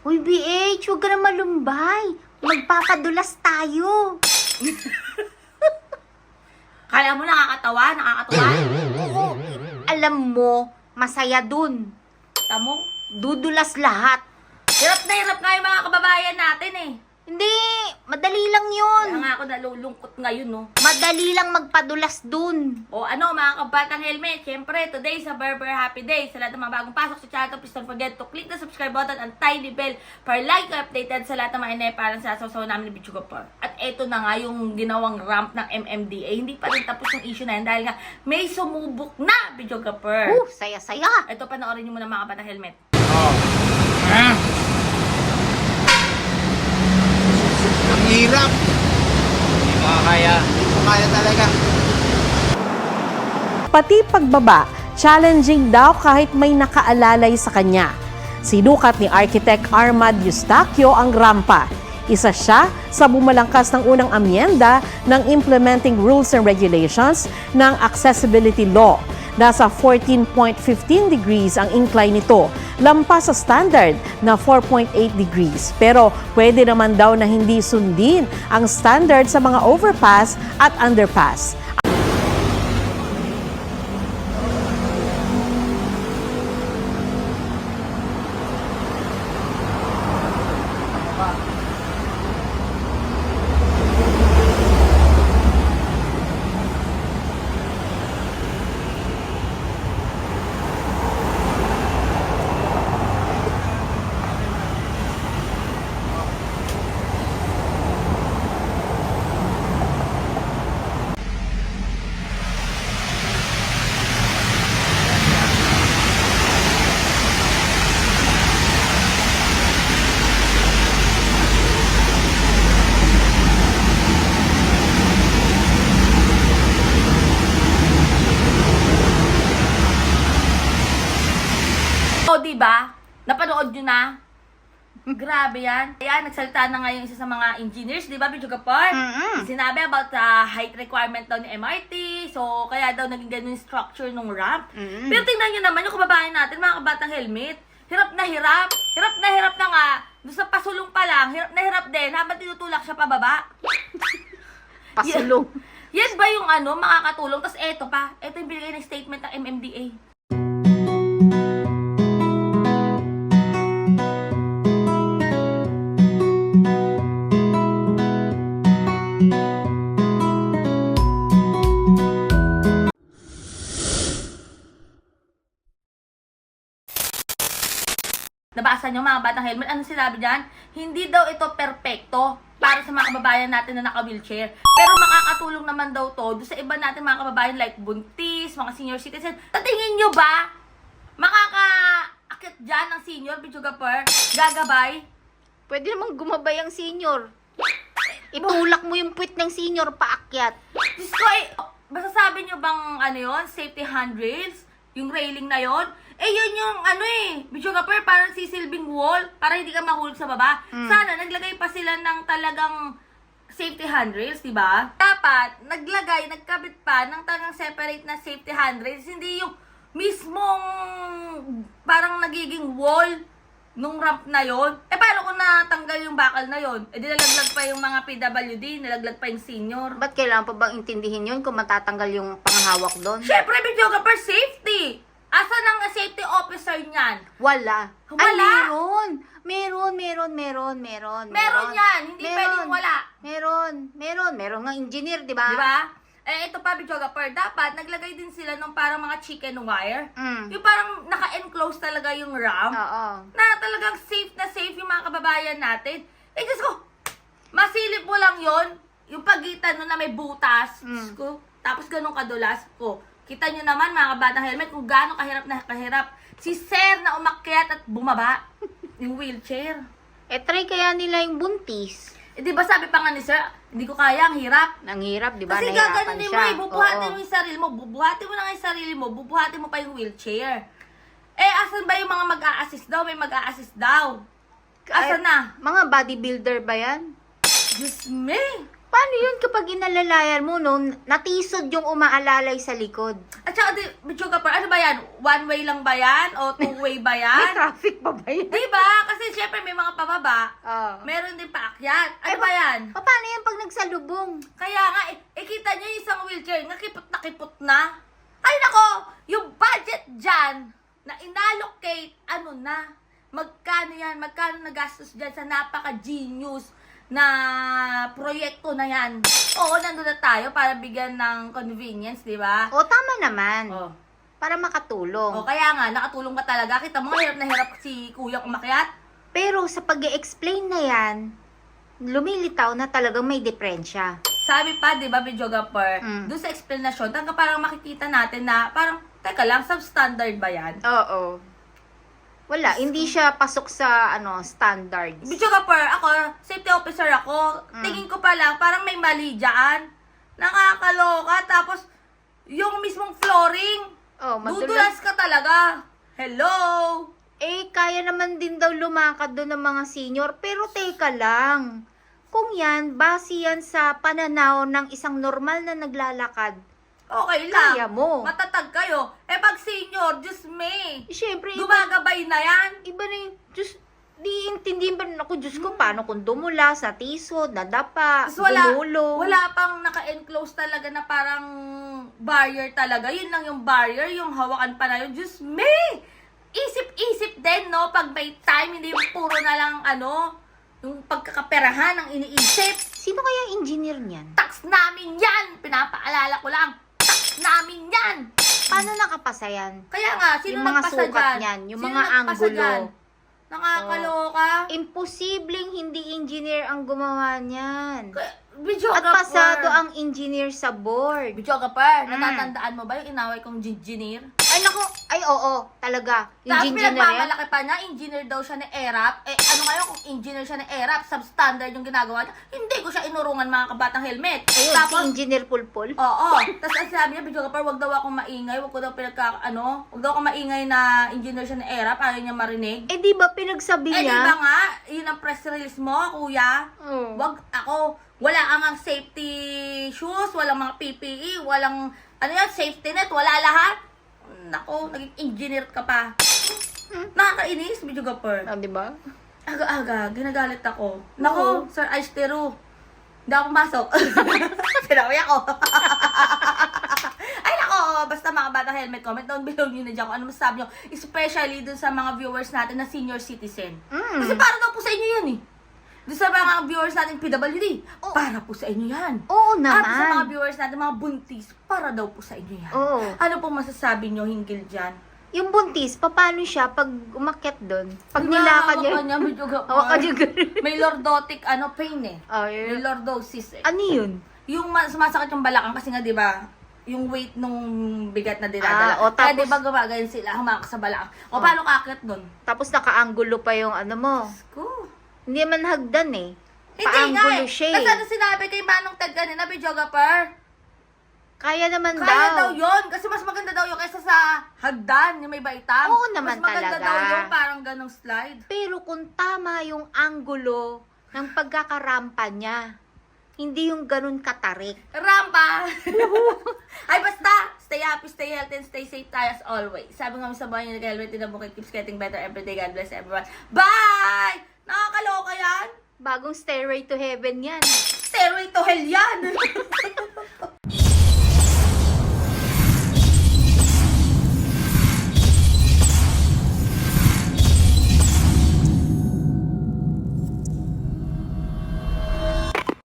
Uy, BH, huwag ka na malumbay. Magpapadulas tayo. Kala mo nakakatawa, nakakatawa. Oo, alam mo, masaya dun. Tamo, Dudulas lahat. hirap na hirap nga yung mga kababayan natin eh. Madali lang yun. Kaya nga ako nalulungkot ngayon, no. Madali lang magpadulas dun. O ano, mga kabatang helmet, syempre, today sa Berber Happy Day. Sa lahat ng mga bagong pasok sa channel, please don't forget to click the subscribe button and tiny bell para like updated sa lahat ng mga inay parang sa sasaw namin ni Bichuga Par. At eto na nga yung ginawang ramp ng MMDA. Hindi pa rin tapos yung issue na yan dahil nga may sumubok na Bichuga Par. Uh, saya-saya. Ito, panoorin nyo muna mga kabatang helmet. Oh. Ah. Ang hirap. Hindi makakaya. Hindi ko kaya talaga. Pati pagbaba, challenging daw kahit may nakaalalay sa kanya. Sinukat ni Architect Armad Eustaquio ang rampa. Isa siya sa bumalangkas ng unang amyenda ng Implementing Rules and Regulations ng Accessibility Law. Nasa 14.15 degrees ang incline nito, lampas sa standard na 4.8 degrees. Pero pwede naman daw na hindi sundin ang standard sa mga overpass at underpass. O, di ba? Napanood nyo na? Grabe yan. Ayan, nagsalita na nga yung isa sa mga engineers, di ba, Bidyo Kapar? Mm-mm. Sinabi about the height requirement daw ni MRT. So, kaya daw naging ganun yung structure ng ramp. Mm-mm. Pero tingnan nyo naman yung kababayan natin, mga kabatang helmet. Hirap na hirap. Hirap na hirap na nga. Doon sa pasulong pa lang, hirap na hirap din habang tinutulak siya pababa. Pasulong. Yan ba yung ano, makakatulong? Tapos eto pa, eto yung binigay ng statement ng MMDA. Nabasa nyo mga batang helmet, ano sinabi dyan? Hindi daw ito perpekto para sa mga kababayan natin na naka-wheelchair. Pero makakatulong naman daw to sa iba natin mga kababayan like buntis, mga senior citizen. Tatingin nyo ba? Makaka-akit dyan ng senior, Pichugapur? Gagabay? Pwede namang gumabay ang senior. Itulak mo yung puwit ng senior paakyat. Diyos ko, eh, masasabi nyo bang ano yon safety handrails? Yung railing na yon Eh, yun yung ano eh, Pichugapur, parang sisilbing wall para hindi ka mahulog sa baba. Sana, naglagay pa sila ng talagang safety handrails, di ba? Dapat, naglagay, nagkabit pa ng talagang separate na safety handrails, hindi yung mismong parang nagiging wall nung ramp na yon. Eh, paano kung natanggal yung bakal na yon? Eh, di nalaglag pa yung mga PWD, nalaglag pa yung senior. Ba't kailangan pa bang intindihin yun kung matatanggal yung panghawak doon? Siyempre, videographer, safety! Asa nang safety officer niyan? Wala. Ay, Wala? meron. Meron, meron, meron, meron. Meron yan, hindi Meron. pwedeng wala. Meron, meron. Meron nga engineer, di ba? Di ba? Eh, ito pa, videographer, dapat naglagay din sila ng parang mga chicken wire. Mm. Yung parang naka-enclose talaga yung ramp. Oo. na talagang safe na safe yung mga kababayan natin. Eh, Diyos ko, masilip mo lang yon yung pagitan nun na may butas, Mm. ko, tapos ganun kadulas ko. Kita nyo naman, mga kabatang helmet, kung gaano kahirap na kahirap. Si Sir na umakyat at bumaba yung wheelchair. Eh, try kaya nila yung buntis. Eh, di ba sabi pa nga ni Sir, hindi ko kaya, ang hirap. Nang hirap, di ba? Kasi Nahirapan gaganunin mo siya. eh, bubuhatin Oo. mo yung sarili mo, bubuhatin mo na nga yung sarili mo, bubuhatin mo pa yung wheelchair. Eh, asan ba yung mga mag-a-assist daw? May mag-a-assist daw. Asan Ay, na? Mga bodybuilder ba yan? Diyos me! Paano yun kapag inalalayan mo, no? Natisod yung umaalalay sa likod. At saka, di, Bichuga par, ano ba yan? One way lang ba yan? O two way ba May yan? traffic pa ba yan? Di ba? Kasi syempre may mga pababa. Oh. Meron din paakyat. Ano Ay, ba yan? Pa- Paano yan pag nagsalubong? Kaya nga, eh, eh, kita niyo yung isang wheelchair, nakipot na kipot na. Ay nako, yung budget dyan, na inallocate, ano na, magkano yan, magkano nagastos dyan sa napaka-genius na proyekto na yan. Oo, nandun na tayo para bigyan ng convenience, di ba? O, tama naman. Oh. Para makatulong. O kaya nga, nakatulong ka talaga. Kita mo, hirap na hirap si kuya umakyat. Pero sa pag explain na yan, lumilitaw na talagang may diferensya. Sabi pa, di ba, videographer, Mm. doon sa explanation, talaga parang makikita natin na parang, teka lang, substandard ba yan? Oo. Wala, hindi siya pasok sa ano standards. Videographer, ako, safety officer ako, Mm. tingin ko pa lang, parang may mali dyan. Nakakaloka, tapos, yung mismong flooring, Oh, madulas. dudulas ka talaga. Hello? Eh, kaya naman din daw lumakad doon ng mga senior. Pero teka lang. Kung yan, base yan sa pananaw ng isang normal na naglalakad. Okay lang. Kaya mo. Matatag kayo. Eh, pag senior, Diyos me. Eh, Siyempre, iba, Gumagabay na yan. iba na yung, Diyos, di intindihin ba ako, Diyos ko, paano kung dumulas, natisod, nadapa, Tapos wala, gumulong. wala pang naka-enclose talaga na parang barrier talaga. Yun lang yung barrier, yung hawakan pa na yun. Diyos me! Isip-isip din, no? Pag may time, hindi yung puro na lang, ano, yung pagkakaperahan ang iniisip. Sino kaya engineer niyan? Tax namin yan! Pinapaalala ko lang. Namin yan! Paano nakapasa yan? Kaya nga, sino Yung mga nagpasa sukat dyan? niyan, yung Sino mga nagpasa anggulo. dyan? Nakakaloka. Imposibleng hindi engineer ang gumawa niyan. Kaya, At pasado ang engineer sa board. Video ka pa, Mm. natatandaan mo ba yung inaway kong engineer? Ay, nako. Ay, oo. Talaga. Yung Tapos engineer yan. pinagmamalaki pa niya, engineer daw siya ni ERAP. Eh, ano ngayon kung engineer siya ni ERAP, substandard yung ginagawa niya. Hindi ko siya inurungan mga kabatang helmet. Ayun, Tapos, si engineer Pulpul. oo. Tapos ang sabi niya, video ka pa, wag daw akong maingay, wag ko daw pinagka, ano, wag daw akong maingay na engineer siya ni ERAP, ayaw niya marinig. Eh, di ba pinagsabi Eh, di niya? ba nga, yun ang press release mo, kuya? Oo. Wag ako, wala kang ang safety shoes, walang mga PPE, walang, ano yan, safety net, wala lahat. Nako, naging engineer ka pa. Nakakainis, medyo gapper. Ah, di ba? Aga-aga, ginagalit ako. Nako, Sir Aistero, hindi ako pumasok. Pinawi ako. Ay nako, basta mga bata helmet comment down below nyo na dyan kung ano masasabi nyo. Especially dun sa mga viewers natin na senior citizen. Mm. Kasi para daw po sa inyo yan eh. Doon sa mga viewers natin PWD, Oh. para po sa inyo yan. Oo At sa mga naman. viewers natin, mga buntis, para daw po sa inyo yan. Oo. Ano pong masasabi nyo hinggil dyan? Yung buntis, paano siya pag umakyat doon? Pag Diba, nilakad niya. hawakan niya, medyo gapar. Hawakan niya ganun. May lordotic ano, pain eh. Oh, May yun. lordosis eh. Ano yun? Yung ma- sumasakit yung balakang kasi nga 'di ba? Yung weight nung bigat na dinadala. Ah, o, Kaya tapos- 'di ba gumagayon sila, humakas sa balakang. O Oh. paano kakit nun? Tapos nakaanggulo pa yung ano mo. Ko. Hindi man hagdan eh. Hindi nga Paanggulo eh. siya Kasi eh. ano sinabi kay Manong Ted kanina, videographer? Kaya naman Kaya daw daw. yun. Kasi mas maganda daw yung kaysa sa hagdan, yung may baitang. Oo naman mas maganda talaga. daw yung parang ganong slide. Pero kung tama yung anggulo ng pagkakarampa niya, hindi yung ganun katarik. Rampa! Ay, basta! Stay happy, stay healthy, and stay safe tayo as always. Sabi nga sa bahay niyo, nag-helmet din ang bukid keeps getting better every day. God bless everyone. Bye! Nakakaloka yan. Bagong stairway to heaven yan. Stairway to hell yan.